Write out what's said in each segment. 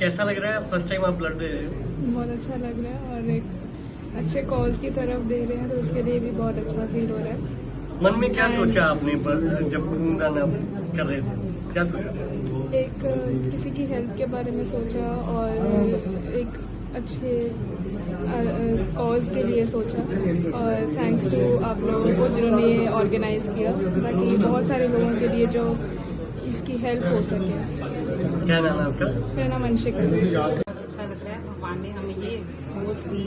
कैसा लग रहा है? फ़र्स्ट टाइम आप ब्लड दे रहे हो। बहुत अच्छा लग रहा है और एक अच्छे कॉज की तरफ़ दे रहे हैं तो उसके लिए भी बहुत अच्छा फील हो रहा है। मन में क्या सोचा आपने पर जब खूनदान आप कर रहे थे? क्या सोचा? एक किसी की हेल्थ के बारे में सोचा और एक अच्छे कॉज के लिए सोचा। और थैंक्स टू आप लोगों को जिन्होंने ये ऑर्गेनाइज किया ताकि बहुत सारे लोगों के लिए जो इसकी हेल्प हो सके। क्या नाम है आपका मेरा नाम अंशिका है बहुत अच्छा लग रहा है भगवान ने हमें ये सोच दी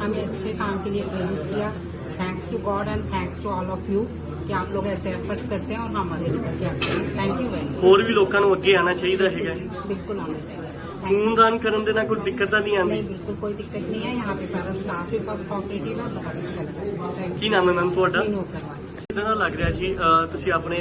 हमें अच्छे काम के लिए प्रेरित किया thanks to God and thanks to all of you कि आप लोग ऐसे एफर्ट्स करते हैं और हमारे लिए क्या थैंक यू वेरी ਹੋਰ ਵੀ ਲੋਕਾਂ ਨੂੰ ਅੱਗੇ ਆਉਣਾ ਚਾਹੀਦਾ ਹੈਗਾ मच बिल्कुल आना चाहिए Thank you. ਖੂਨਦਾਨ ਕਰਨ ਦੇ ਨਾਲ ਕੋਈ ਦਿੱਕਤ ਤਾਂ ਨਹੀਂ ਆਉਂਦੀ नहीं बिल्कुल कोई दिक्कत नहीं है यहाँ पे सारा स्टाफ भी बहुत कोऑपरेटिव है बहुत अच्छा लग रहा है थैंक ਕੀ ਨਾਮ ਹੈ ਮੈਮ ਤੁਹਾਡਾ यू करवा ਕਿਦਾਂ ਦਾ ਲੱਗ ਰਿਹਾ ਜੀ? ਤੁਸੀਂ ਆਪਣੇ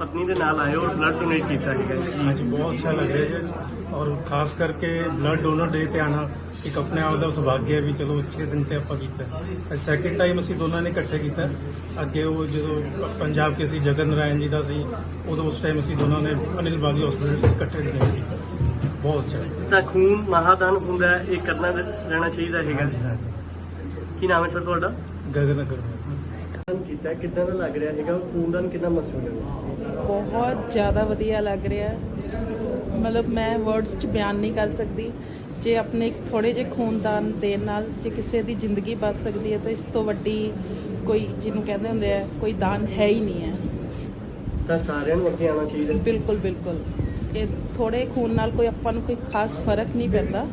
ਪਤਨੀ ਦੇ ਨਾਲ ਆਏ ਹੋ ਬਲੱਡ ਡੋਨੇਟ ਕੀਤਾ ਹੈਗਾ ਜੀ। ਬਹੁਤ ਅੱਛਾ ਲੱਗ ਰਿਹਾ ਜੀ। ਔਰ ਖਾਸ ਕਰਕੇ ਬਲੱਡ ਡੋਨਰ ਡੇ ਤੇ ਆਣਾ ਇੱਕ ਆਪਣੇ ਆਪ ਦਾ ਸੁਭਾਗਿਆ ਵੀ ਚਲੋ ਅੱਛੇ ਦਿਨ ਤੇ ਆਪਾਂ ਕੀਤਾ। ਸੈਕਿੰਡ ਟਾਈਮ ਅਸੀਂ ਦੋਨਾਂ ਨੇ ਇਕੱਠੇ ਕੀਤਾ। ਅੱਗੇ ਉਹ ਜਦੋਂ ਪੰਜਾਬ ਕੇ ਸੀ ਜਗਨ ਨਾਰਾਇਣ ਜੀ ਦਾ ਸੀ ਉਦੋਂ ਉਸ ਟਾਈਮ ਅਸੀਂ ਦੋਨਾਂ ਨੇ ਅਨਿਲ ਬਾਗੀ ਹਸਪੀਟਲ ਇਕੱਠੇ ਕੀਤਾ। ਬਹੁਤ ਅੱਛਾ। ਤਾਂ ਖੂਨ ਮਹਾਦਾਨ ਹੁੰਦਾ ਇਹ ਕਰਨਾ ਰਹਿਣਾ ਚਾਹੀਦਾ ਹੈਗਾ। ਕੀ ਨਾਮ ਹੈ ਸਰ ਤੁਹਾਡਾ? ਗਗਨ ਨਗਰ ਕੀਤਾ ਕਿਦਾਂ ਦਾ ਲੱਗ ਰਿਹਾ ਹੈਗਾ ਖੂਨਦਾਨ ਕਿੰਨਾ ਮਸੂਲ ਹੈ? ਬਹੁਤ ਜ਼ਿਆਦਾ ਵਧੀਆ ਲੱਗ ਰਿਹਾ। ਮਤਲਬ ਮੈਂ ਵਰਡਸ 'ਚ ਬਿਆਨ ਨਹੀਂ ਕਰ ਸਕਦੀ। ਜੇ ਆਪਣੇ ਥੋੜੇ ਜਿਹੇ ਖੂਨਦਾਨ ਦੇਣ ਨਾਲ ਜੇ ਕਿਸੇ ਦੀ ਜ਼ਿੰਦਗੀ ਬਚ ਸਕਦੀ ਹੈ ਤਾਂ ਇਸ ਤੋਂ ਵੱਡੀ ਕੋਈ ਜਿਹਨੂੰ ਕਹਿੰਦੇ ਹੁੰਦੇ ਆ ਕੋਈ ਦਾਨ ਹੈ ਹੀ ਨਹੀਂ ਹੈ। ਤਾਂ ਸਾਰਿਆਂ ਨੂੰ ਅੱਗੇ ਆਉਣਾ ਚਾਹੀਦਾ। ਬਿਲਕੁਲ ਬਿਲਕੁਲ। ਇਹ ਥੋੜੇ ਖੂਨ ਨਾਲ ਕੋਈ ਆਪਾਂ ਨੂੰ ਕੋਈ ਖਾਸ ਫ਼ਰਕ ਨਹੀਂ ਪੈਂਦਾ।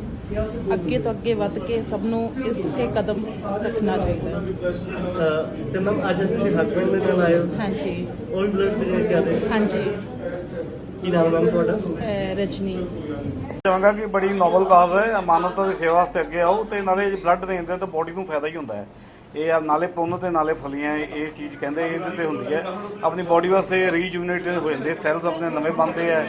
ਅੱਗੇ ਤੋਂ ਅੱਗੇ ਵੱਧ ਕੇ ਸਭ ਨੂੰ ਇਸ ਤੇ ਕਦਮ ਰੱਖਣਾ ਚਾਹੀਦਾ ਹੈ। ਅਹ, ਤੇ ਮੈਮ ਅੱਜ ਤੁਸੀਂ ਹਸਬੰਡ ਦੇ ਨਾਲ ਆਏ ਹੋ। ਹਾਂਜੀ। ਉਹ ਵੀ ਬਲੱਡ ਦੇ ਕੇ ਆਦੇ ਹਾਂਜੀ। ਕੀ ਨਾਮ ਹੈ ਮੈਮ ਤੁਹਾਡਾ? ਅਹ ਰਜਨੀ। ਚਾਹਾਂਗਾ ਕਿ ਬੜੀ ਨੋਬਲ ਕਾਜ਼ ਹੈ। ਮਾਨਵਤਾ ਦੀ ਸੇਵਾ ਵਾਸਤੇ ਅੱਗੇ ਆਓ ਤੇ ਨਾਲੇ ਬਲੱਡ ਦੇਣ ਦੇ ਤਾਂ ਬੋਡੀ ਨੂੰ ਫਾਇਦਾ ਹੀ ਹੁੰਦਾ ਹੈ। ਇਹ ਆ ਨਾਲੇ ਪੁੰਨ ਤੇ ਨਾਲੇ ਫਲੀਆਂ ਇਹ ਚੀਜ਼ ਕਹਿੰਦੇ ਇਹਦੇ ਤੇ ਹੁੰਦੀ ਹੈ। ਆਪਣੀ ਬੋਡੀ ਵਾਸਤੇ ਰੀਜੂਨੇਟ ਹੋ ਜਾਂਦੇ ਸੈਲਸ ਆਪਣੇ ਨਵੇਂ ਬਣਦੇ ਆ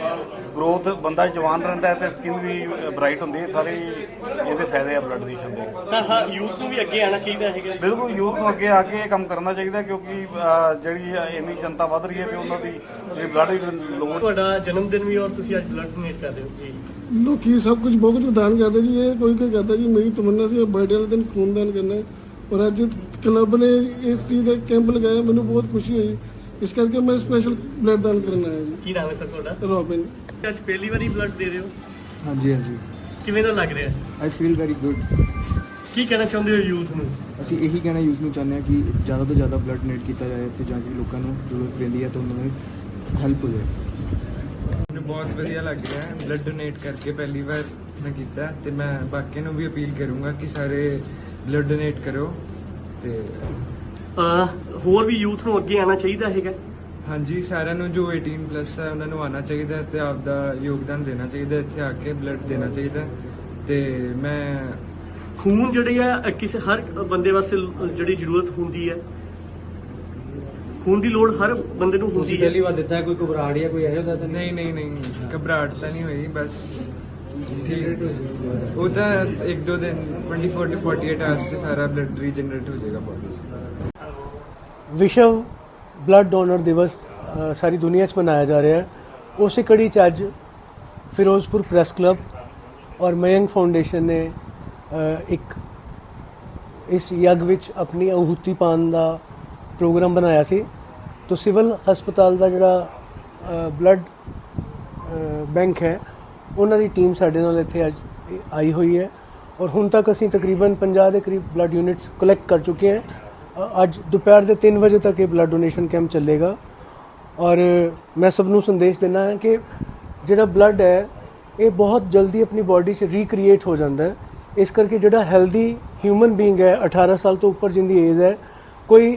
ਗਰੋਥ ਬੰਦਾ ਜਵਾਨ ਰਹਿੰਦਾ ਹੈ ਤੇ ਸਕਿਨ ਵੀ ਬ੍ਰਾਈਟ ਹੁੰਦੀ ਹੈ ਸਾਰੇ ਇਹਦੇ ਫਾਇਦੇ ਆ ਬਲੱਡ ਡੋਨੇਸ਼ਨ ਦੇ। ਤਾਂ ਹਾਂ ਯੂਥ ਨੂੰ ਵੀ ਅੱਗੇ ਆਉਣਾ ਚਾਹੀਦਾ ਹੈਗਾ। ਬਿਲਕੁਲ ਯੂਥ ਨੂੰ ਅੱਗੇ ਆ ਕੇ ਇਹ ਕੰਮ ਕਰਨਾ ਚਾਹੀਦਾ ਕਿਉਂਕਿ ਜਿਹੜੀ ਇੰਨੀ ਜਨਤਾ ਵੱਧ ਰਹੀ ਹੈ ਤੇ ਉਹਨਾਂ ਦੀ ਜਿਹੜੀ ਬਲੱਡ ਦੀ ਲੋੜ ਤੁਹਾਡਾ ਜਨਮ ਦਿਨ ਵੀ ਔਰ ਤੁਸੀਂ ਅੱਜ ਬਲੱਡ ਡੋਨੇਟ ਕਰਦੇ ਹੋ ਜੀ। ਲੋਕੀ ਸਭ ਕੁਝ ਬਹੁਤ ਕੁਝ ਦਾਨ ਕਰਦੇ ਜੀ ਇਹ ਕੋਈ ਕੋਈ ਕਰਦਾ ਜੀ ਮੇਰੀ ਤਮੰਨਾ ਸੀ ਬਰਥਡੇ ਵਾਲੇ ਦਿਨ ਖੂਨਦਾਨ ਕਰਨਾ ਹੈ। ਔਰ ਅੱਜ ਕਲੱਬ ਨੇ ਇਸ ਚੀਜ਼ ਦਾ ਕੈਂਪ ਲਗਾਇਆ ਮੈਨੂੰ ਬਹੁਤ ਖੁਸ਼ੀ ਹੋਈ। ਇਸ ਕਰਕੇ ਮੈਂ ਸਪੈਸ਼ਲ ਬਲੱਡ ਦਾਨ ਕਰਨ ਆਇਆ ਜੀ। ਕੀ ਨਾਮ ਹੈ ਸਰ ਤੁਹਾਡਾ? ਰੋਬਿਨ। ਅੱਜ ਪਹਿਲੀ ਵਾਰੀ ਬਲੱਡ ਦੇ ਰਹੇ ਹੋ? ਹਾਂਜੀ ਹਾਂਜੀ। ਕਿਵੇਂ ਦਾ ਲੱਗ ਰਿਹਾ? ਆਈ ਫੀਲ ਵੈਰੀ ਗੁੱਡ ਕੀ ਕਹਿਣਾ ਚਾਹੁੰਦੇ ਹੋ ਯੂਥ ਨੂੰ? ਅਸੀਂ ਇਹੀ ਕਹਿਣਾ ਯੂਥ ਨੂੰ ਚਾਹੁੰਦੇ ਹਾਂ ਕਿ ਜ਼ਿਆਦਾ ਤੋਂ ਜ਼ਿਆਦਾ ਬਲੱਡ ਡੋਨੇਟ ਕੀਤਾ ਜਾਏ ਤੇ ਜਾਂ ਕਿ ਲੋਕਾਂ ਨੂੰ ਜ਼ਰੂਰਤ ਪੈਂਦੀ ਹੈ ਤਾਂ ਉਹਨਾਂ ਨੂੰ ਹੈਲਪ ਹੋ ਜਾਏ। ਮੈਨੂੰ ਬਹੁਤ ਵਧੀਆ ਲੱਗ ਰਿਹਾ ਹੈ। ਬਲੱਡ ਡੋਨੇਟ ਕਰਕੇ ਪਹਿਲੀ ਵਾਰ ਮੈਂ ਕੀਤਾ ਤੇ ਮੈਂ ਬਾਕੀਆਂ ਨੂੰ ਵੀ ਅਪੀਲ ਕਰੂੰਗਾ ਕਿ ਸਾਰੇ ਬਲੱਡ ਡੋਨੇਟ ਕਰੋ ਤੇ ਅਹ, ਹੋਰ ਵੀ ਯੂਥ ਨੂੰ ਅੱਗੇ ਆਉਣਾ ਚਾਹੀਦਾ ਹੈਗਾ? ਹਾਂਜੀ ਸਾਰਿਆਂ ਨੂੰ ਜੋ 18 ਪਲੱਸ ਹੈ ਉਹਨਾਂ ਨੂੰ ਆਉਣਾ ਚਾਹੀਦਾ ਹੈ ਤੇ ਆਪਦਾ ਯੋਗਦਾਨ ਦੇਣਾ ਚਾਹੀਦਾ ਹੈ, ਇੱਥੇ ਆ ਕੇ ਬਲੱਡ ਦੇਣਾ ਚਾਹੀਦਾ। ਹੈ। ਤੇ ਮੈਂ ਖੂਨ ਜਿਹੜੀ ਹੈ ਅਹ, ਕਿਸੇ ਹਰ ਬੰਦੇ ਵਾਸਤੇ ਲ- ਜਿਹੜੀ ਜ਼ਰੂਰਤ ਹੁੰਦੀ ਹੈ ਖੂਨ ਦੀ ਲੋੜ ਹਰ ਬੰਦੇ ਨੂੰ ਹੁੰਦੀ ਹੈ। ਵਾਰ ਦਿੱਤਾ ਕੋਈ ਘਬਰਾਹਟ ਜਾਂ ਕੋਈ ਇਹੋ ਜਿਹਾ ਤਾਂ ਨਹੀਂ ਨਹੀਂ ਨਹੀਂ ਘਬਰਾਹਟ ਤਾਂ ਨਹੀਂ ਹੋਈ ਬਸ ਠੀਕ ਉਹ ਤਾਂ ਇੱਕ ਦੋ ਦਿਨ 24 to 48 ਆਵਰਸ ਚ ਸਾਰਾ ਬਲੱਡ ਰੀਜਨਰੇਟ ਹੋ ਜਾਏਗਾ ਬੋਡੀ ਵਿਸ਼ਵ ਬਲੱਡ ਡੋਨਰ ਦਿਵਸ ਸਾਰੀ ਦੁਨੀਆ 'ਚ ਮਨਾਇਆ ਜਾ ਰਿਹਾ ਹੈ ਉਸੇ ਕੜੀ 'ਚ ਅੱਜ ਫਿਰੋਜ਼ਪੁਰ ਪ੍ਰੈਸ ਕਲੱਬ ਔਰ ਮਯੰਗ ਫਾਊਂਡੇਸ਼ਨ ਨੇ ਇੱਕ ਇਸ ਯੱਗ ਵਿੱਚ ਆਪਣੀ ਆਹੂਤੀ ਪਾਉਣ ਦਾ ਪ੍ਰੋਗਰਾਮ ਬਣਾਇਆ ਸੀ ਤੋਂ ਸਿਵਲ ਹਸਪਤਾਲ ਦਾ ਜਿਹੜਾ ਬਲੱਡ ਬੈਂਕ ਹੈ ਉਹਨਾਂ ਦੀ ਟੀਮ ਸਾਡੇ ਨਾਲ ਇੱਥੇ ਅੱਜ ਆਈ ਹੋਈ ਹੈ ਔਰ ਹੁਣ ਤੱਕ ਅਸੀਂ ਤਕਰੀਬਨ 50 ਦੇ ਕਰੀਬ ਬਲੱਡ ਯੂਨਿਟਸ ਕਲੈਕਟ ਕਰ ਚੁੱਕੇ ਹਾਂ। ਅੱਜ ਦੁਪਹਿਰ ਦੇ 3 ਵਜੇ ਤੱਕ ਇਹ ਬਲੱਡ ਡੋਨੇਸ਼ਨ ਕੈਂਪ ਚੱਲੇਗਾ। ਔਰ ਮੈਂ ਸਭ ਨੂੰ ਸੰਦੇਸ਼ ਦੇਣਾ ਹੈ ਕਿ ਜਿਹੜਾ ਬਲੱਡ ਹੈ, ਇਹ ਬਹੁਤ ਜਲਦੀ ਆਪਣੀ ਬਾਡੀ 'ਚ ਰੀਕ੍ਰੀਏਟ ਹੋ ਜਾਂਦਾ ਹੈ। ਇਸ ਕਰਕੇ ਜਿਹੜਾ ਹੈਲਦੀ ਹਿਊਮਨ ਬੀਇੰਗ ਹੈ 18 ਸਾਲ ਤੋਂ ਉੱਪਰ ਜਿੰਦੀ ਏਜ ਹੈ, ਕੋਈ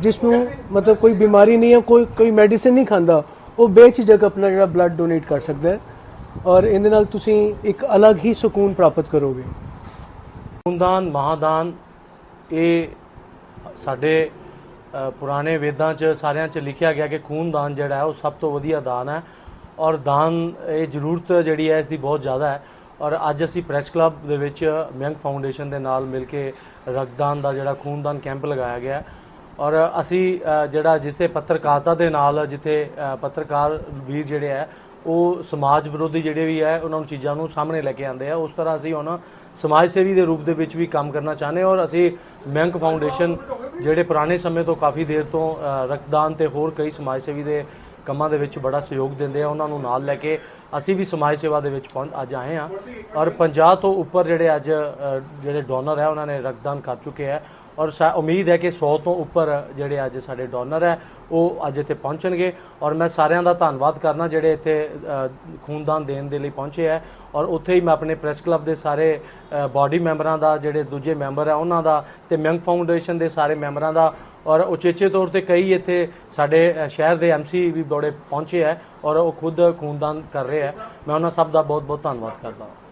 ਜਿਸ ਨੂੰ ਮਤਲਬ ਕੋਈ ਬਿਮਾਰੀ ਨਹੀਂ ਹੈ, ਕੋਈ ਕੋਈ ਮੈਡੀਸਿਨ ਨਹੀਂ ਖਾਂਦਾ, ਉਹ ਬੇਝਿਜਕ ਆਪਣਾ ਜਿਹੜਾ ਬਲੱਡ ਡੋਨੇਟ ਕਰ ਸਕਦਾ ਹੈ। ਔਰ ਇਹਦੇ ਨਾਲ ਤੁਸੀਂ ਇੱਕ ਅਲੱਗ ਹੀ ਸਕੂਨ ਪ੍ਰਾਪਤ ਕਰੋਗੇ। ਖੂਨਦਾਨ, ਮਹਾਦਾਨ, ਇਹ ਸਾਡੇ ਪੁਰਾਣੇ ਵੇਦਾਂ 'ਚ, ਸਾਰਿਆਂ 'ਚ ਲਿਖਿਆ ਗਿਆ ਕਿ ਖੂਨਦਾਨ ਜਿਹੜਾ ਹੈ ਉਹ ਸਭ ਤੋਂ ਵਧੀਆ ਦਾਨ ਹੈ। ਔਰ ਦਾਨ, ਇਹ ਜ਼ਰੂਰਤ ਜਿਹੜੀ ਹੈ ਇਸ ਦੀ ਬਹੁਤ ਜ਼ਿਆਦਾ ਹੈ। ਔਰ ਅੱਜ ਅਸੀਂ ਪ੍ਰੈਸ ਕਲੱਬ ਦੇ ਵਿੱਚ ਮਿਆਂਗ ਫਾਊਂਡੇਸ਼ਨ ਦੇ ਨਾਲ ਮਿਲ ਕੇ ਰਕਤਦਾਨ ਦਾ ਜਿਹੜਾ ਖੂਨਦਾਨ ਕੈਂਪ ਲਗਾਇਆ ਗਿਆ ਔਰ ਅਸੀਂ ਜਿਹੜਾ ਜਿਸ ਪੱਤਰਕਾਰਤਾ ਦੇ ਨਾਲ ਜਿੱਥੇ ਪੱਤਰਕਾਰ ਵੀਰ ਜਿਹੜੇ ਹੈ ਉਹ ਸਮਾਜ ਵਿਰੋਧੀ ਜਿਹੜੇ ਵੀ ਹੈ ਉਹਨਾਂ ਨੂੰ ਚੀਜ਼ਾਂ ਨੂੰ ਸਾਹਮਣੇ ਲੈ ਕੇ ਆਉਂਦੇ ਆ। ਉਸ ਤਰ੍ਹਾਂ ਅਸੀਂ ਹੁਣ ਸਮਾਜ ਸੇਵੀ ਦੇ ਰੂਪ ਦੇ ਵਿੱਚ ਵੀ ਕੰਮ ਕਰਨਾ ਚਾਹੁੰਦੇ ਔਰ ਅਸੀਂ ਮੈਂਕ ਫਾਊਂਡੇਸ਼ਨ ਜਿਹੜੇ ਪੁਰਾਣੇ ਸਮੇਂ ਤੋਂ ਕਾਫੀ ਦੇਰ ਤੋਂ ਰਕਤਦਾਨ ਤੇ ਹੋਰ ਕਈ ਸਮਾਜ ਸੇਵੀ ਦੇ ਕੰਮਾਂ ਦੇ ਵਿੱਚ ਬੜਾ ਸਹਿਯੋਗ ਦਿੰਦੇ ਆ, ਉਹਨਾਂ ਨੂੰ ਨਾਲ ਲੈ ਕੇ ਅਸੀਂ ਵੀ ਸਮਾਜ ਸੇਵਾ ਦੇ ਵਿੱਚ ਪਹੁੰਚ ਅੱਜ ਆਏ ਆ ਔਰ 50 ਤੋਂ ਉੱਪਰ ਜਿਹੜੇ ਅੱਜ ਜਿਹੜੇ ਡੋਨਰ ਹੈ, ਉਹਨਾਂ ਨੇ ਰਕਤਦਾਨ ਕਰ ਚੁੱਕੇ ਹੈ ਔਰ ਸ਼ਾ- ਉਮੀਦ ਹੈ ਕਿ 100 ਤੋਂ ਉੱਪਰ ਜਿਹੜੇ ਅੱਜ ਸਾਡੇ ਡੋਨਰ ਹੈ, ਉਹ ਅੱਜ ਇੱਥੇ ਪਹੁੰਚਣਗੇ ਔਰ ਮੈਂ ਸਾਰਿਆਂ ਦਾ ਧੰਨਵਾਦ ਕਰਨਾ ਜਿਹੜੇ ਇੱਥੇ ਖੂਨਦਾਨ ਦੇਣ ਦੇ ਲਈ ਪਹੁੰਚੇ ਹੈ ਔਰ ਉੱਥੇ ਹੀ ਮੈਂ ਆਪਣੇ ਪ੍ਰੈਸ ਕਲੱਬ ਦੇ ਸਾਰੇ ਬਾਡੀ ਮੈਂਬਰਾਂ ਦਾ, ਜਿਹੜੇ ਦੂਜੇ ਮੈਂਬਰ ਹੈ, ਉਹਨਾਂ ਦਾ ਤੇ ਮੈਂਗ ਫਾਊਂਡੇਸ਼ਨ ਦੇ ਸਾਰੇ ਮੈਂਬਰਾਂ ਦਾ ਔਰ ਉਚੇਚੇ ਤੌਰ ਤੇ ਕਈ ਇੱਥੇ ਸਾਡੇ ਸ਼ਹਿਰ ਦੇ ਐਮਸੀ ਵੀ ਬੜੇ ਪਹੁੰਚੇ ਹੈ ਔਰ ਉਹ ਖੁਦ ਖੂਨਦਾਨ ਕਰ ਰਹੇ ਰਹੇ ਹੈ ਮੈਂ ਉਹਨਾਂ ਸਭ ਦਾ ਬਹੁਤ ਬਹੁਤ ਧੰਨਵਾਦ ਕਰਦਾ ਹਾਂ।